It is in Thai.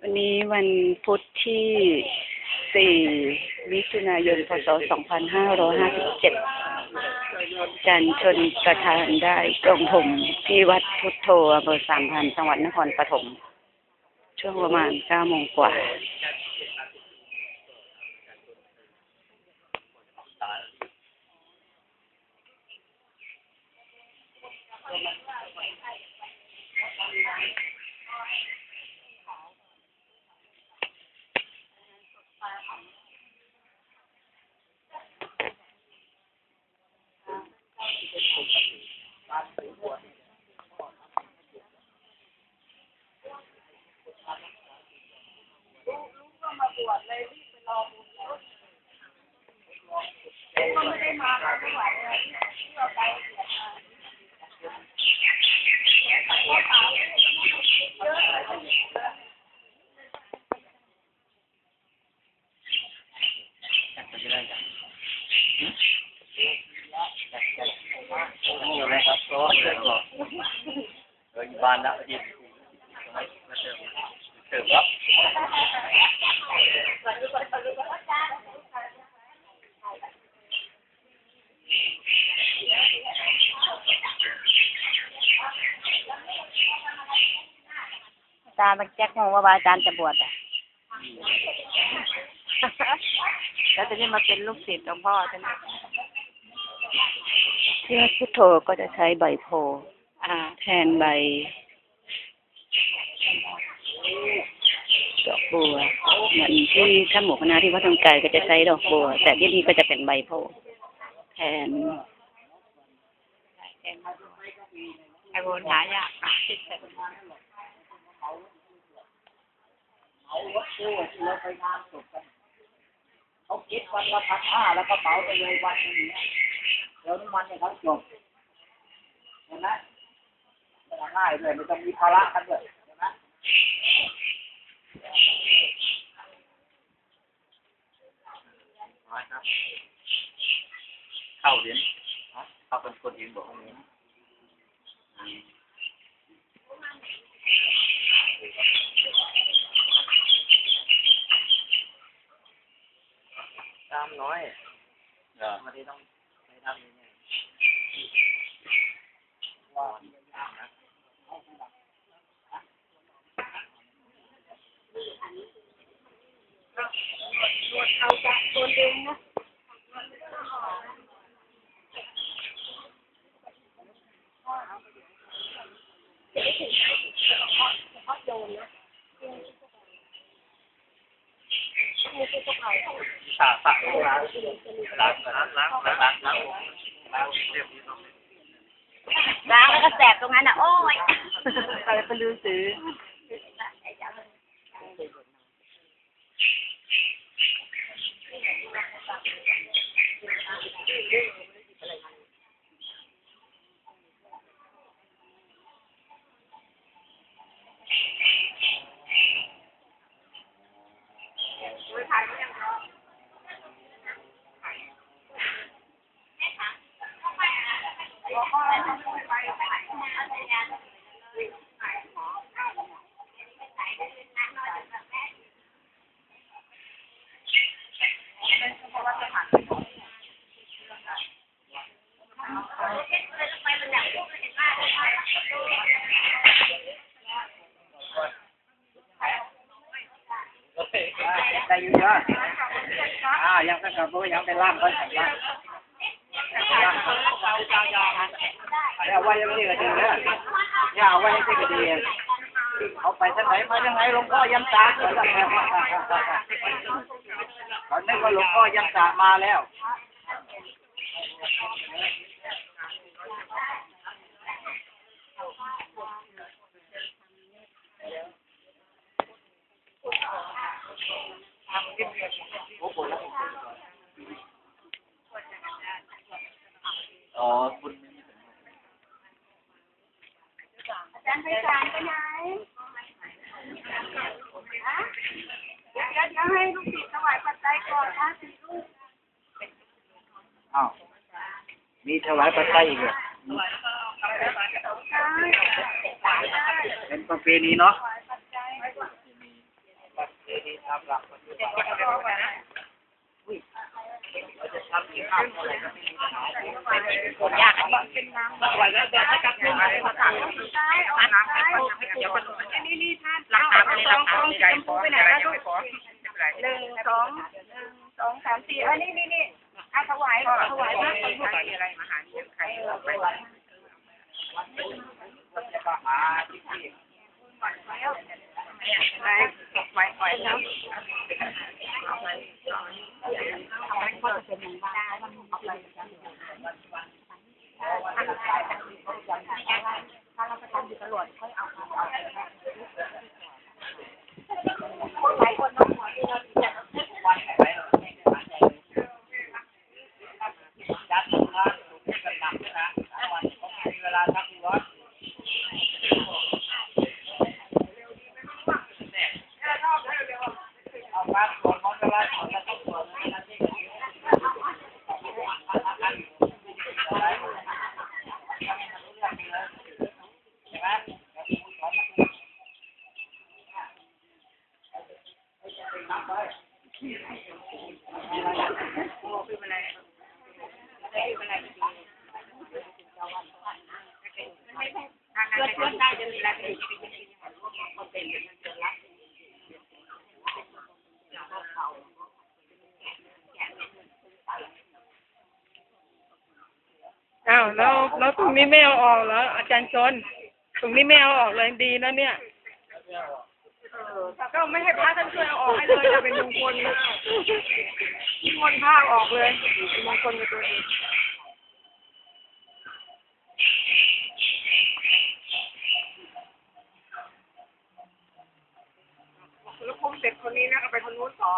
วันนี้วันพุธที่ 4 มิถุนายน พศ 2557 จันชนประธานได้กรงผมที่วัดพุทโธอำเภอสามพัน จังหวัดนครปฐม ช่วงประมาณ 9 โมงกว่า Thank you. อยู่เลยครับก็เดินก่อนเดินบ้านนะอาทิตย์มาเติมเติมครับอาจารย์มันแจ็คงงว่าอาจารย์จะบวชอะแล้วจะนี่มาเป็นลูกศิษย์หลวงพ่อใช่ไหม ที่วัดพุทโธก็จะใช้ใบโพธิ์อ่า แทนใบดอกบัวเหมือนที่ถ้าหมู่คณะที่วัดทางไกลก็จะใช้ดอกบัว แต่ที่นี่ก็จะเป็นใบโพธิ์แทนไอ้โบนหายากอะเอารถตู้เราไปงานศพกันเขาคิดวันละพันห้าแล้วก็เป๋าไปเลยวันหนึงเนี่ย เดี๋ยวน้ำมันเนี่ยเขาจบเห็นไหมไม่ต้องง่ายเลยไม่ต้องมีภาระกันด้วยเห็นไหมน้อยครับ เข้าเรียนเข้าเป็นคนเรียนบอกว่าเรียนตามน้อยมาที่ต้อง เอาจากตัวเองนะจะได้ถึงเฉพาะเฉพาะโยนนะไม่ใช่พวกเราสาสะร้าน para Paluto. อ่ายับเพราะว่ายังไปล่างก็ล่างล่างเอาไว้ยังนี่ก็ดีนะอย่าเอาไว้ยังนี่ก็ดีเอาไปทางไหนมาทางไหนหลวงพ่อยันตาเขาเนึกว่าหลวงพ่อยันตามาแล้วโอ้โห อคุณอาจารย์ไปศาลไปไหนเดี๋ยวเดี๋ยวให้ลูกศิษย์ถวายปัจจัยก่อนนะสิลูกอ้าวมีถวายปัจจัยอีกเหรอเป็นประเพณีเนาะประเพณีตามหลักปฏิบัติเราะ ทำกินข้าวเท่าไหร่ก็ไม่มีปัญหาคนยากอันนี้เป็นน้ำไหวแล้วเดี๋ยวให้กับหนึ่งอะไรมาสั่งเอาน้ำไปเดี๋ยวมันนี่นี่ท่านหลักฐานเลยหลักฐานใหญ่พอไปไหนแล้วลูกหนึ่งสองหนึ่งสองสามสี่อันนี้นี่นี่อะถวายถวายพระคนผู้อะไรมาหาเนี่ยใครไปจะมาหาที่ที่ไปไปไปแล้วเอาไป เอาไปก็จะเป็นอย่างบ้ามันเอาไปถ้าเราไปทำอยู่ตลอดค่อยเอาเอาคนไหนคนน้องหัวที่เราจะ วันไหนไปเราไม่ได้หาใจจัดงานสุดกันหนักด้วยนะสามวันเขามีเวลาทักที่วัดเอาการสวดมนต์เวลาสวดแล้วต้องสวดเวลาที่ใช่ไหม เพื่ ก็ได้จะมีอะไรเป็นคนเป็นอ้าวแล้วแล้วตรงนี้ไม่เอาออกแล้วอาจารย์ชน ตรงนี้ไม่เอาออกเลยดีนะเนี่ย ก็ไม่ให้พระท่านช่วยเอาออกให้เลยจะเป็นมงคลนะมงคลผ้าออกเลยมงคลกับตัวเองแล้วคุมเสร็จคนนี้นะเอาไปคนนู้นต่อ